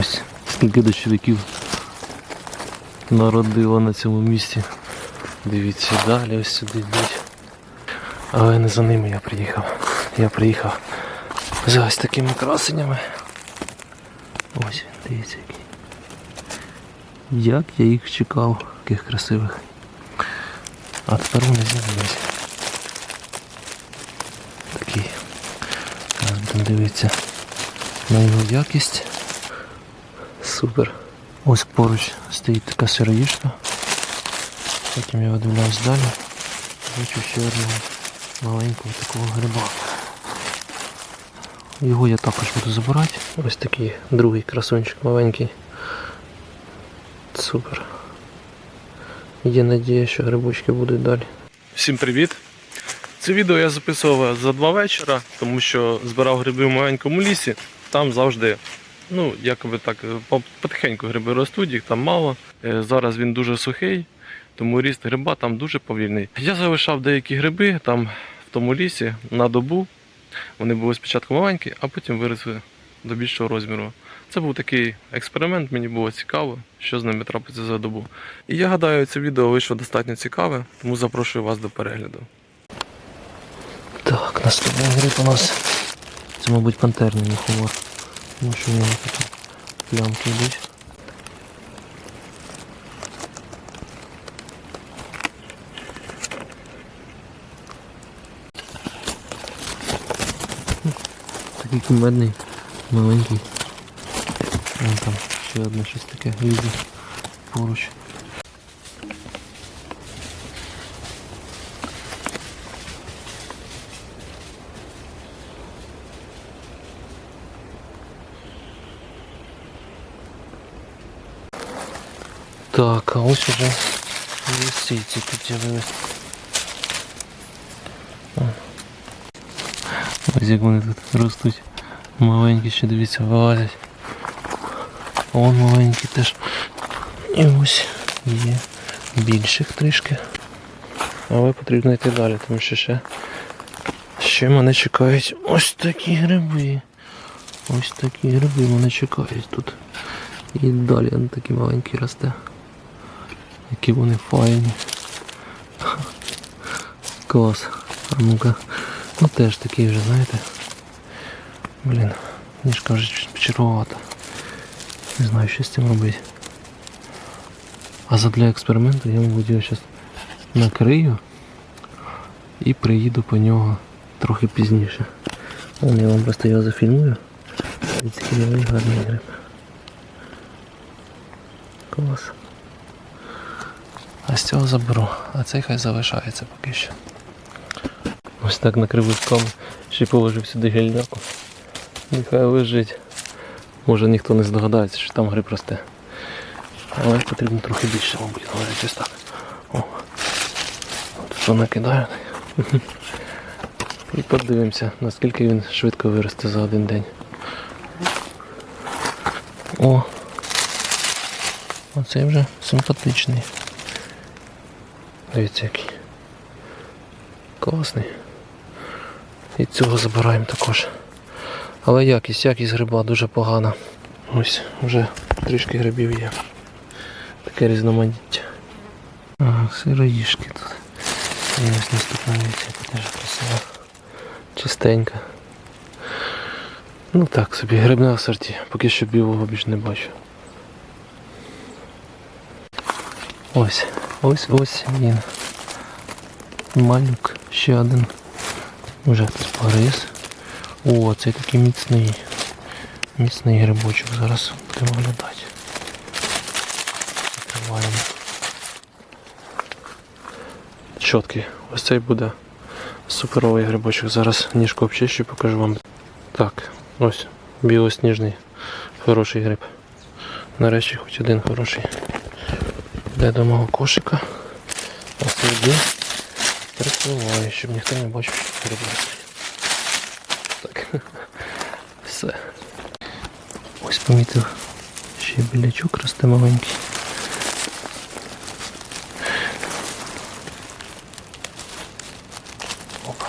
Ось скільки дощовиків народило на цьому місці. Дивіться, далі ось сюди йдуть. Але не за ними я приїхав. Я приїхав за ось такими красенями. Ось він, дивіться який. Як я їх чекав, таких красивих. А тепер вони з'явилися. Такий. Дивитися на його якість. Супер. Ось поруч стоїть така сироїшка. Потім я видивляюсь далі. Бачу ще одного маленького такого гриба. Його я також буду забирати. Ось такий другий красунчик маленький. Супер. Є надія, що грибочки будуть далі. Всім привіт! Це відео я записував за два вечора, тому що збирав гриби в маленькому лісі. Там завжди, ну, якоби так, потихеньку гриби ростуть, їх там мало. Е, Зараз він дуже сухий, тому ріст гриба там дуже повільний. Я залишав деякі гриби там в тому лісі на добу. Вони були спочатку маленькі, а потім виросли до більшого розміру. Це був такий експеримент, мені було цікаво, що з ними трапиться за добу. І я гадаю, це відео вийшло достатньо цікаве, тому запрошую вас до перегляду. Так, наступний гриб у нас. Це, мабуть, пантерний мухомор. Тому що в нього такі плямки йдуть. Такий кумедний, маленький. Вон там ще одне щось таке лізе поруч. Так, а ось уже лисиці тут. Ось як вони тут ростуть. Маленькі ще дивіться, вилазять. А Вон маленькі теж. І ось є більших трішки. Але потрібно йти далі, тому що ще, ще мене чекають ось такі гриби. Ось такі гриби мене чекають тут. І далі он такий маленький росте. Які вони файні. Клас. А ну-ка. Ну теж такий вже, знаєте. Блін, ніжка вже чуть почервовата. Не знаю, що з цим робити. А задля експерименту я, мабуть, його зараз накрию і приїду по нього трохи пізніше. Вон я вам просто його зафільмую. Цікавий гарний гриб. Клас. А з цього заберу, а цей хай залишається поки що. Ось так накрив листками, ще й положив сюди гельняку. Нехай лежить. Може ніхто не здогадається, що там гриб росте. Але потрібно трохи більше, мабуть, говорити так. О. От що накидаю. І подивимося, наскільки він швидко виросте за один день. О! Оцей вже симпатичний. Дивіться який. Класний. І цього забираємо також. Але якість, якість гриба дуже погана. Ось вже трішки грибів є. Таке різноманіття. Ага, сироїшки тут. І ось наступна дивіться, яка теж красива. Чистенька. Ну так собі, грибне асорті. Поки що білого більш не бачу. Ось, ось, ось він. Малюк, ще один. Хтось погриз. О, цей такий міцний. Міцний грибочок. Зараз будемо оглядати. Закриваємо. Чоткий. Ось цей буде суперовий грибочок. Зараз ніжку обчищу, покажу вам. Так, ось білосніжний. Хороший гриб. Нарешті хоч один хороший. Йде до мого кошика. А сюди прикриваю, щоб ніхто не бачив, що гриб росте. Так. Все. Ось помітив. Ще білячок росте маленький. Опа.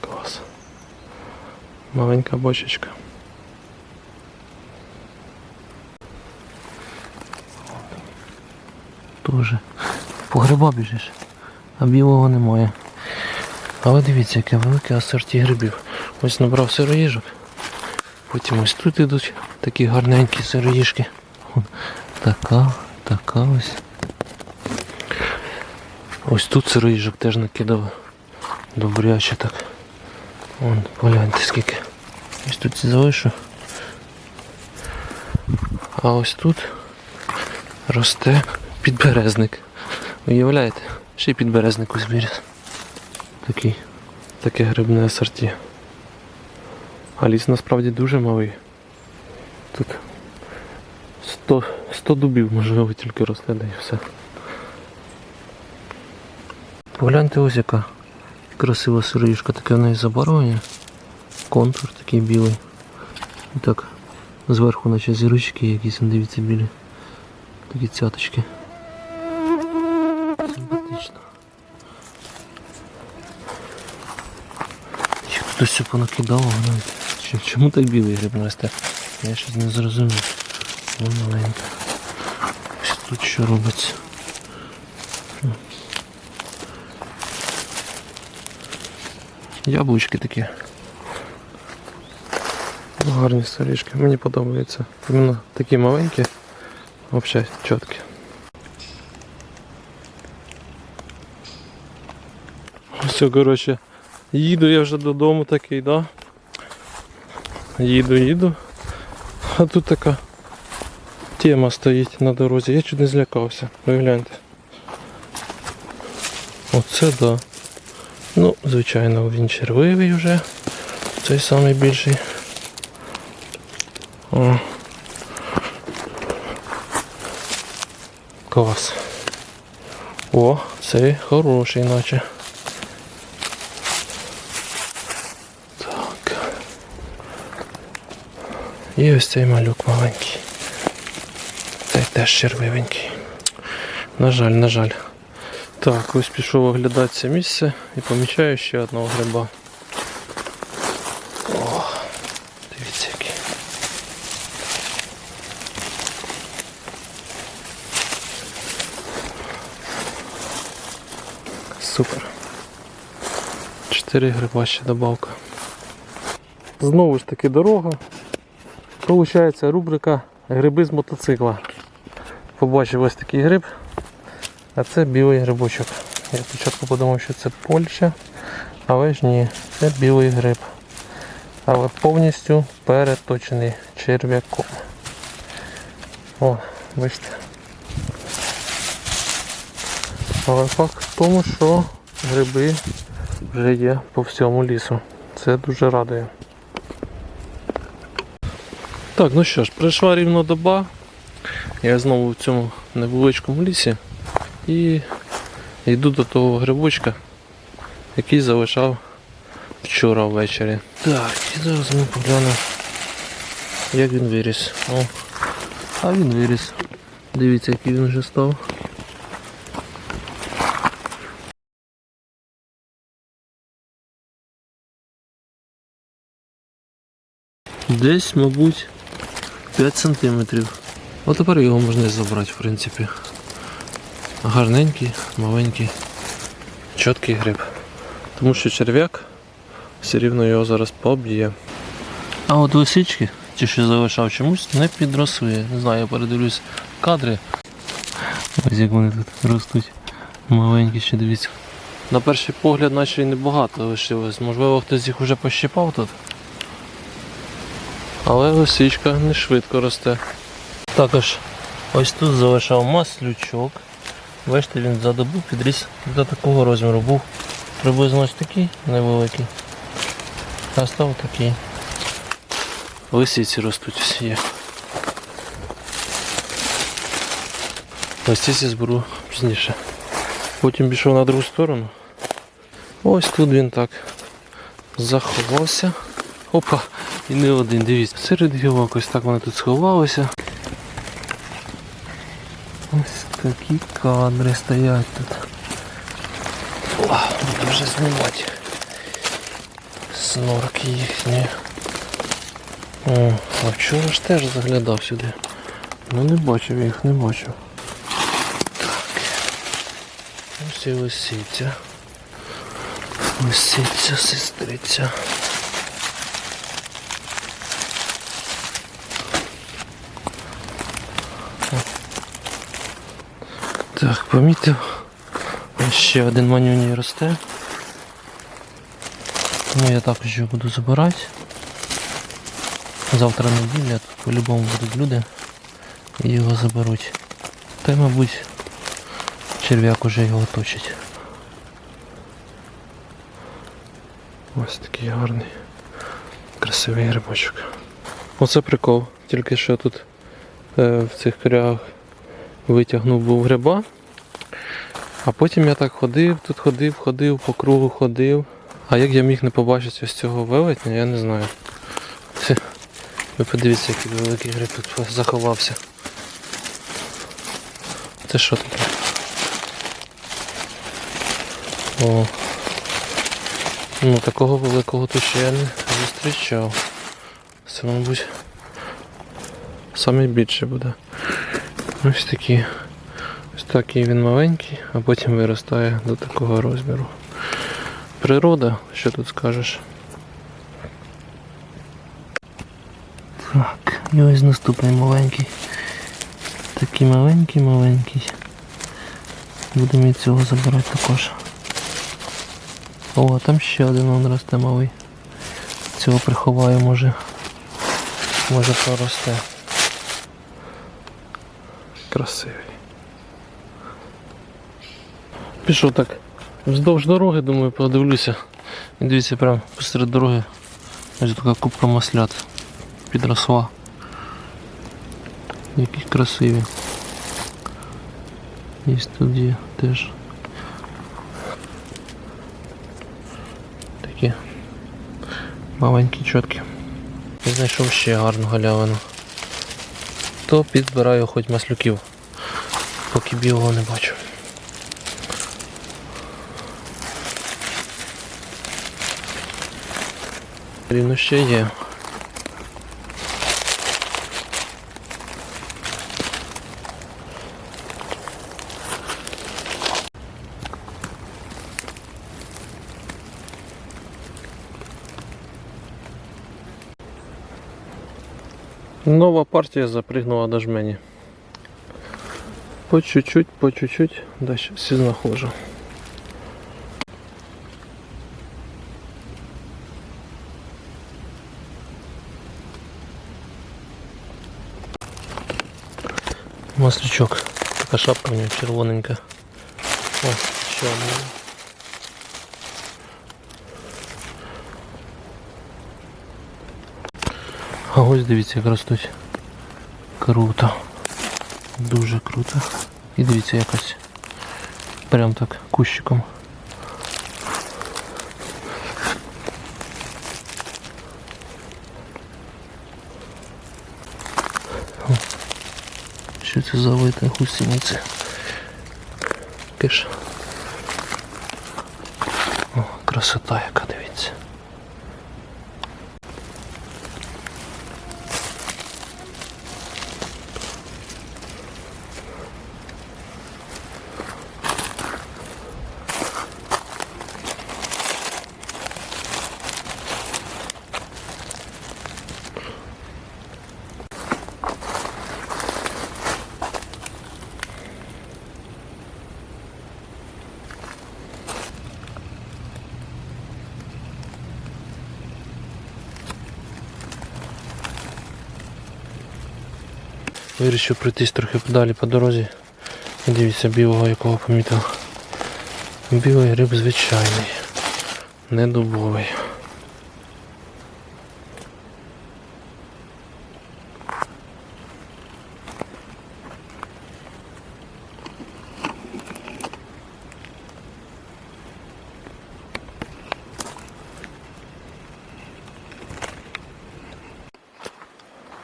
Клас. Маленька бочечка. По гриба біжиш, а білого немає. Але дивіться, яке велике асорті грибів. Ось набрав сироїжок. Потім ось тут ідуть такі гарненькі сироїжки. Така, така ось. Ось тут сироїжок теж накидав. Добряче так. Вон, погляньте скільки. Ось тут залишу. А ось тут росте підберезник. Уявляєте? Ще й підберезник виріс. Такий. Таке грибне асорті. А ліс насправді дуже малий. Тут 100, 100 дубів, можливо, тільки росте, і все. Погляньте ось яка красива сироїшка, таке в неї забарвлення. Контур такий білий. І так, зверху наче зірочки якісь, дивіться, білі. Такі цяточки. Тут все понакидало, ну, чому так білий гриб не росте? Я щось не зрозумів. Воно маленьке. Ось тут що робиться. Яблучки такі. Ну, Гарні сорішки. Мені подобається. Іменно такі маленькі, взагалі чіткі. Все, коротше, їду я вже додому такий, да? Їду, їду. А тут така тема стоїть на дорозі. Я чуть не злякався. Ви гляньте. Оце да. Ну, звичайно, він червивий вже. Цей самий більший. О. Клас. О, цей хороший наче. І ось цей малюк маленький. Цей теж червивенький. На жаль, на жаль. Так, ось пішов оглядати це місце і помічаю ще одного гриба. О, дивіться який. Супер. Чотири гриба ще добавка. Знову ж таки дорога. Получається рубрика гриби з мотоцикла. Побачив ось такий гриб, а це білий грибочок. Я спочатку подумав, що це Польща, але ж ні, це білий гриб. Але повністю переточений черв'яком. О, бачите. Але факт в тому, що гриби вже є по всьому лісу. Це дуже радує. Так, ну що ж, прийшла рівно доба. Я знову в цьому невеличкому лісі і йду до того грибочка, який залишав вчора ввечері. Так, і зараз ми поглянемо, як він виріс. О, а він виріс. Дивіться, який він вже став. Десь, мабуть, 5 сантиметрів. От тепер його можна і забрати, в принципі. Гарненький, маленький, чіткий гриб. Тому що черв'як все рівно його зараз поб'є. А от лисички, ті, що залишав чомусь, не підросли. Не знаю, я передивлюсь кадри. Ось як вони тут ростуть. Маленькі ще дивіться. На перший погляд наче й небагато лишилось. Можливо, хтось їх уже пощипав тут. Але лисичка не швидко росте. Також ось тут залишав маслючок. Бачите, він за добу підріс до такого розміру. Був приблизно ось такий невеликий. А став такий. Лисиці ростуть всі. Лисиці зберу пізніше. Потім пішов на другу сторону. Ось тут він так заховався. Опа, і не один, дивіться. Серед гілок ось так вони тут сховалися. Ось такі кадри стоять тут. О, буду вже знімати. Снорки їхні. О, а вчора ж теж заглядав сюди. Ну не бачив їх, не бачив. Так. Ось і лисиця. Лисиця, сестриця. Так, помітив. Ще один манюній росте. Тому я також його буду забирати. Завтра неділя, тут по-любому будуть люди і його заберуть. Та й, мабуть, черв'як уже його точить. Ось такий гарний, красивий грибочок. Оце прикол. Тільки що тут е, в цих корягах витягнув був гриба. А потім я так ходив, тут ходив, ходив, по кругу ходив. А як я міг не побачити ось цього велетня, я не знаю. Ви подивіться, який великий гриб тут заховався. Це що таке? О. Ну такого великого тут ще я не зустрічав. Це, мабуть, саме більше буде. Ось такі. Ось такий він маленький, а потім виростає до такого розміру. Природа, що тут скажеш? Так, і ось наступний маленький. Такий маленький, маленький. Будемо і цього забирати також. О, там ще один он росте малий. Цього приховаю, може. Може проросте. Красивий. Пішов так. Вздовж дороги, думаю, подивлюся. І дивіться, прямо посеред дороги. Ось така купка маслят підросла. Які красиві. І тут є теж. Такі маленькі чотки. Я знайшов ще гарну галявину. То підбираю хоч маслюків, поки білого не бачу. Рівно ще є. Нова партія запригнула до жмені. По чуть-чуть, по чуть-чуть, далі всі знаходжу. Маслючок. Така шапка у нього червоненька. О, ще одна. А ось дивіться, як ростуть. Круто. Дуже круто. І дивіться якось. Прям так кущиком. О, Що це за вита гусениці? Киш. О, красота яка, дивіться. Вирішив пройтись трохи подалі по дорозі. Дивіться білого, якого помітив. Білий риб звичайний, не дубовий.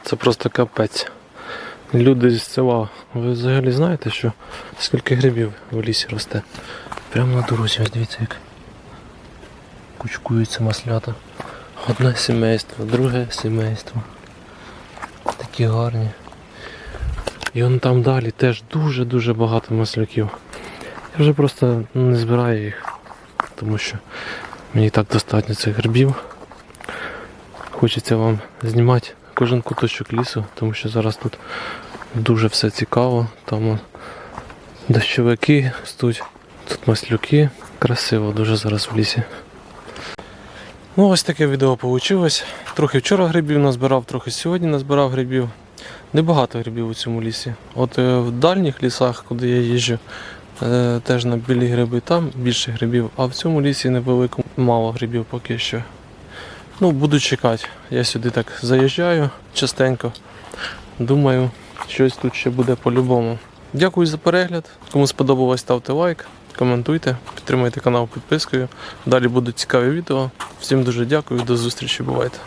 Це просто капець. Люди з села, ви взагалі знаєте, що скільки грибів в лісі росте? Прямо на дорозі, ось дивіться як кучкуються маслята. Одне сімейство, друге сімейство. Такі гарні. І он там далі теж дуже-дуже багато масляків. Я вже просто не збираю їх, тому що мені так достатньо цих грибів. Хочеться вам знімати кожен куточок лісу, тому що зараз тут дуже все цікаво. Там дощовики ростуть, тут маслюки. Красиво дуже зараз в лісі. Ну, ось таке відео вийшло. Трохи вчора грибів назбирав, трохи сьогодні назбирав грибів. Небагато грибів у цьому лісі. От е, в дальніх лісах, куди я їжджу, е, теж на білі гриби, там більше грибів, а в цьому лісі невеликому мало грибів поки що. Ну, буду чекати. Я сюди так заїжджаю частенько. Думаю, щось тут ще буде по-любому. Дякую за перегляд. Кому сподобалось, ставте лайк, коментуйте, підтримуйте канал підпискою. Далі будуть цікаві відео. Всім дуже дякую, до зустрічі, бувайте.